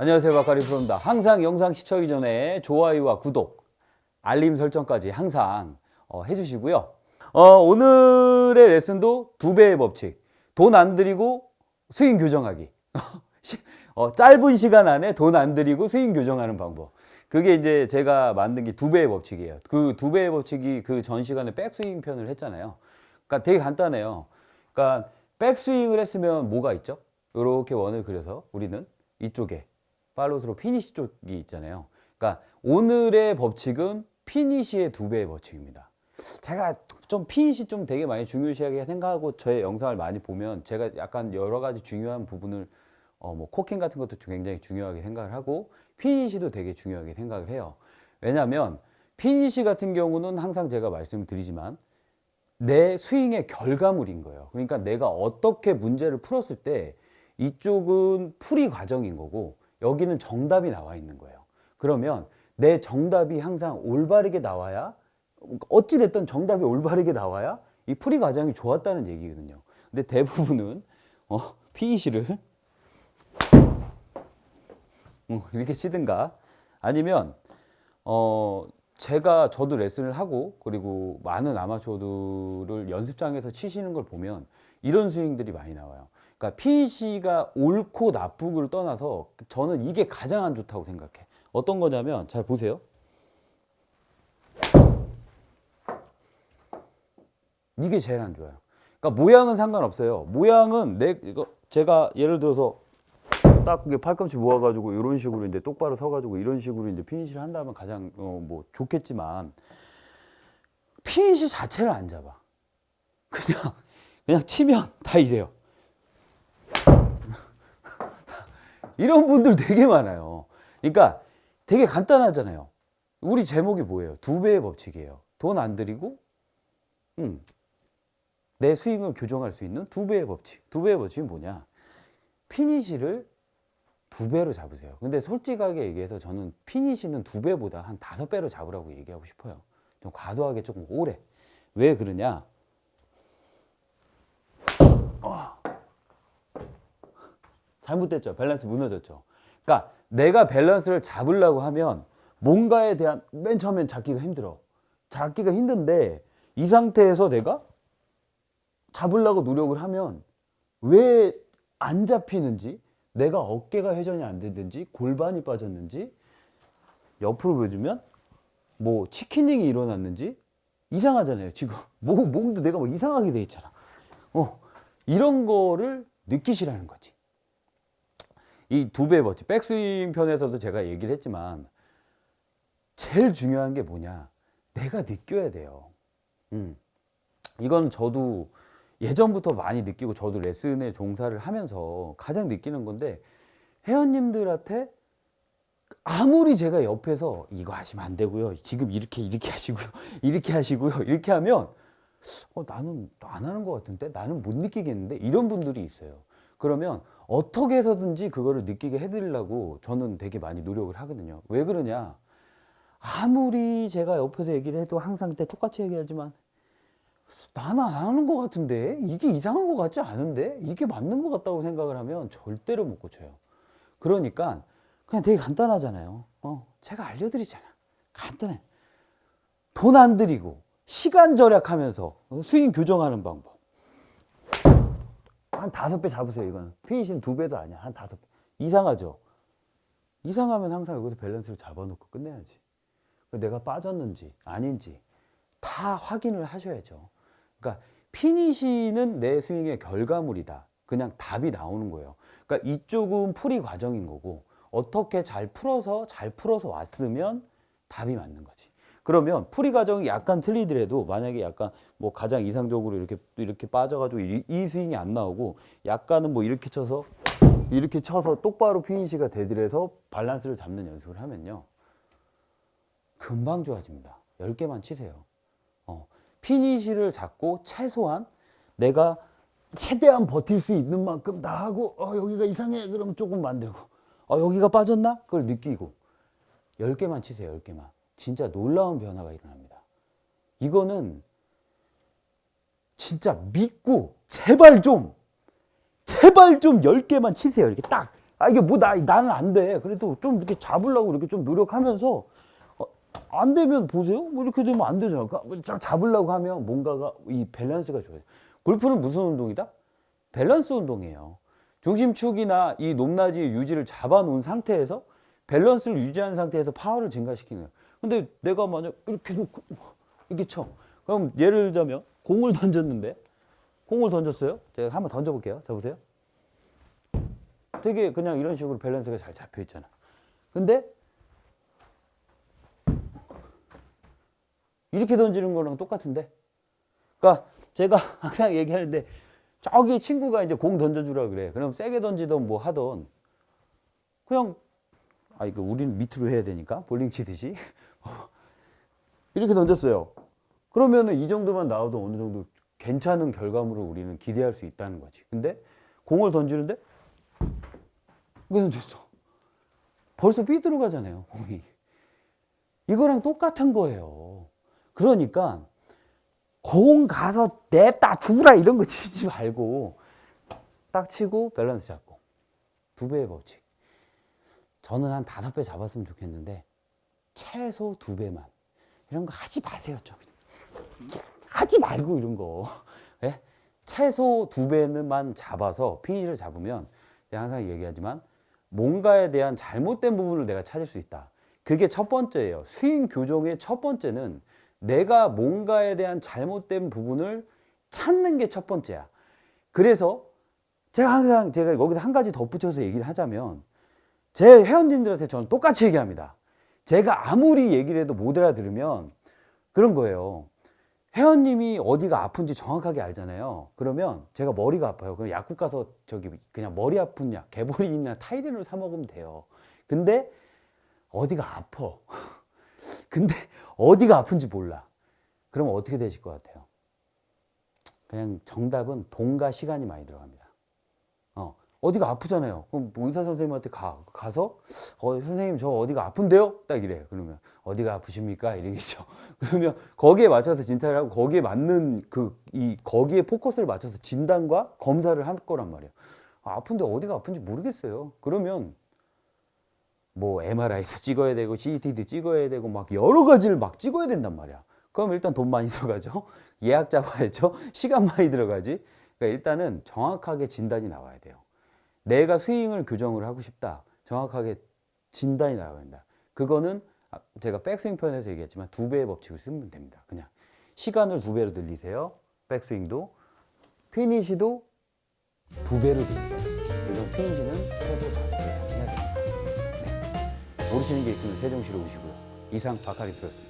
안녕하세요 바카리 프로입니다. 항상 영상 시청하기 전에 좋아요와 구독, 알림 설정까지 항상 어, 해주시고요. 어, 오늘의 레슨도 두 배의 법칙. 돈 안 들이고 수익 교정하기. 시- 어, 짧은 시간 안에 돈 안 들이고 수익 교정하는 방법. 그게 이제 제가 만든 게 두 배의 법칙이에요. 그 두 배의 법칙이 그 전 시간에 백스윙 편을 했잖아요. 그러니까 되게 간단해요. 그러니까 백스윙을 했으면 뭐가 있죠? 이렇게 원을 그려서 우리는 이쪽에 팔로스로 피니시 쪽이 있잖아요. 그러니까 오늘의 법칙은 피니시의 두 배의 법칙입니다. 제가 좀 피니시 좀 되게 많이 중요시하게 생각하고 저의 영상을 많이 보면 제가 약간 여러 가지 중요한 부분을 어 뭐 코킹 같은 것도 굉장히 중요하게 생각을 하고 피니시도 되게 중요하게 생각을 해요. 왜냐하면 피니시 같은 경우는 항상 제가 말씀드리지만 내 스윙의 결과물인 거예요. 그러니까 내가 어떻게 문제를 풀었을 때 이쪽은 풀이 과정인 거고 여기는 정답이 나와 있는 거예요. 그러면 내 정답이 항상 올바르게 나와야 어찌 됐든 정답이 올바르게 나와야 이 풀이 과정이 좋았다는 얘기거든요. 근데 대부분은 어, PEC를 어, 이렇게 치든가 아니면 어 제가 저도 레슨을 하고 그리고 많은 아마추어들을 연습장에서 치시는 걸 보면 이런 스윙들이 많이 나와요. 그러니까 PEC가 옳고 나쁘고를 떠나서 저는 이게 가장 안 좋다고 생각해. 어떤 거냐면 잘 보세요. 이게 제일 안 좋아요. 그러니까 모양은 상관없어요. 모양은 내 이거 제가 예를 들어서 딱 그게 팔꿈치 모아가지고 이런 식으로 이제 똑바로 서가지고 이런 식으로 이제 피니시를 한다면 가장 어, 뭐 좋겠지만 피니시 자체를 안 잡아. 그냥 그냥 치면 다 이래요. 이런 분들 되게 많아요. 그러니까 되게 간단하잖아요. 우리 제목이 뭐예요? 두 배의 법칙이에요. 돈 안 들이고, 음, 내 스윙을 교정할 수 있는 두 배의 법칙. 두 배의 법칙이 뭐냐? 피니시를 두 배로 잡으세요. 근데 솔직하게 얘기해서 저는 피니시는 두 배보다 한 다섯 배로 잡으라고 얘기하고 싶어요. 좀 과도하게 조금 오래. 왜 그러냐? 어. 잘못됐죠. 밸런스 무너졌죠. 그러니까 내가 밸런스를 잡으려고 하면 뭔가에 대한 맨 처음엔 잡기가 힘들어. 잡기가 힘든데 이 상태에서 내가 잡으려고 노력을 하면 왜 안 잡히는지 내가 어깨가 회전이 안 되든지 골반이 빠졌는지 옆으로 보여주면 뭐 치킨닝이 일어났는지 이상하잖아요. 지금 목, 목도 내가 뭐 이상하게 돼 있잖아. 어, 이런 거를 느끼시라는 거지. 이 두 배 버치 백스윙 편에서도 제가 얘기를 했지만 제일 중요한 게 뭐냐? 내가 느껴야 돼요. 음. 이건 저도 예전부터 많이 느끼고 저도 레슨에 종사를 하면서 가장 느끼는 건데 회원님들한테 아무리 제가 옆에서 이거 하시면 안 되고요. 지금 이렇게 이렇게 하시고요. 이렇게 하시고요. 이렇게 하면 어, 나는 안 하는 것 같은데? 나는 못 느끼겠는데? 이런 분들이 있어요 그러면 어떻게 해서든지 그거를 느끼게 해드리려고 저는 되게 많이 노력을 하거든요. 왜 그러냐? 아무리 제가 옆에서 얘기를 해도 항상 그때 똑같이 얘기하지만 나는 안 하는 것 같은데? 이게 이상한 것 같지 않은데? 이게 맞는 것 같다고 생각을 하면 절대로 못 고쳐요. 그러니까 그냥 되게 간단하잖아요. 어, 제가 알려드리잖아. 간단해. 돈 안 들이고 시간 절약하면서 스윙 교정하는 방법 한 다섯 배 잡으세요 이거는 피니시는 두 배도 아니야 한 다섯 배. 이상하죠? 이상하면 항상 여기서 밸런스를 잡아놓고 끝내야지. 내가 빠졌는지 아닌지 다 확인을 하셔야죠. 그러니까 피니시는 내 스윙의 결과물이다. 그냥 답이 나오는 거예요. 그러니까 이쪽은 풀이 과정인 거고 어떻게 잘 풀어서 잘 풀어서 왔으면 답이 맞는 거지 그러면 풀이 과정이 약간 틀리더라도 만약에 약간 뭐 가장 이상적으로 이렇게 이렇게 빠져가지고 이, 이 스윙이 안 나오고 약간은 뭐 이렇게 쳐서 이렇게 쳐서 똑바로 피니시가 되더라도 밸런스를 잡는 연습을 하면요. 금방 좋아집니다. 10개만 치세요. 어, 피니시를 잡고 최소한 내가 최대한 버틸 수 있는 만큼 다 하고 어, 여기가 이상해. 그러면 조금 만들고. 어, 여기가 빠졌나? 그걸 느끼고. 10개만 치세요 10개만 진짜 놀라운 변화가 일어납니다 이거는 진짜 믿고 제발 좀 제발 좀 10개만 치세요 이렇게 딱 아 이게 뭐 나 나는 안 돼. 그래도 좀 이렇게 잡으려고 이렇게 좀 노력하면서 어, 안 되면 보세요. 뭐 이렇게 되면 안 되잖아. 그러니까 쫙 잡으려고 하면 뭔가가 이 밸런스가 좋아요. 골프는 무슨 운동이다? 밸런스 운동이에요. 중심축이나 이 높낮이 유지를 잡아놓은 상태에서 밸런스를 유지한 상태에서 파워를 증가시키는 거예요. 근데 내가 만약 이렇게 놓고 이렇게 쳐. 그럼 예를 들자면 공을 던졌는데 공을 던졌어요. 제가 한번 던져볼게요. 자 보세요. 되게 그냥 이런 식으로 밸런스가 잘 잡혀 있잖아. 근데 이렇게 던지는 거랑 똑같은데. 그러니까 제가 항상 얘기하는데 저기 친구가 이제 공 던져주라 그래. 그럼 세게 던지던 뭐 하던 그냥 아 이거 우리는 밑으로 해야 되니까 볼링 치듯이 이렇게 던졌어요. 그러면은 이 정도만 나와도 어느 정도 괜찮은 결과물을 우리는 기대할 수 있다는 거지. 근데 공을 던지는데 이거 던졌어. 벌써 삐뚤어 가잖아요, 공이. 이거랑 똑같은 거예요. 그러니까 공 가서 냅다 두라 이런 거 치지 말고 딱 치고 밸런스 잡고 두 배의 법칙. 저는 한 다섯 배 잡았으면 좋겠는데 최소 두 배만 이런 거 하지 마세요 좀 하지 말고 이런 거 예? 최소 두 배는만 잡아서 피니시를 잡으면 항상 얘기하지만 뭔가에 대한 잘못된 부분을 내가 찾을 수 있다. 그게 첫 번째예요. 스윙 교정의 첫 번째는 내가 뭔가에 대한 잘못된 부분을 찾는 게 첫 번째야. 그래서 제가 항상 제가 여기서 한 가지 덧붙여서 얘기를 하자면 제 회원님들한테 저는 똑같이 얘기합니다. 제가 아무리 얘기를 해도 못 알아들으면 그런 거예요. 회원님이 어디가 아픈지 정확하게 알잖아요. 그러면 제가 머리가 아파요. 그럼 약국 가서 저기 그냥 머리 아픈 약, 개보린이나 타이레놀 사 먹으면 돼요. 근데 어디가 아파. 근데 어디가 아픈지 몰라. 그럼 어떻게 되실 것 같아요? 그냥 정답은 돈과 시간이 많이 들어갑니다. 어, 어디가 아프잖아요. 그럼 뭐 의사 선생님한테 가 가서 어, 선생님 저 어디가 아픈데요? 딱 이래요. 그러면 어디가 아프십니까? 이러겠죠. 그러면 거기에 맞춰서 진찰을 하고 거기에 맞는 그 이 거기에 포커스를 맞춰서 진단과 검사를 할 거란 말이에요. 아, 아픈데 어디가 아픈지 모르겠어요. 그러면 뭐 MRI도 찍어야 되고 CT도 찍어야 되고 막 여러 가지를 막 찍어야 된단 말이야. 그럼 일단 돈 많이 들어가죠. 예약 잡아야죠. 시간 많이 들어가지. 그러니까 일단은 정확하게 진단이 나와야 돼요. 내가 스윙을 교정을 하고 싶다. 정확하게 진단이 나와야 된다. 그거는 아, 제가 백스윙 편에서 얘기했지만 두 배의 법칙을 쓰면 됩니다. 그냥 시간을 두 배로 늘리세요. 백스윙도 피니시도 두 배로 늘리세요. 그리고 피니시는 최소 다섯 배 해야 됩니다. 네. 모르시는 게 있으면 세종시로 오시고요. 이상 박하리 프로였습니다.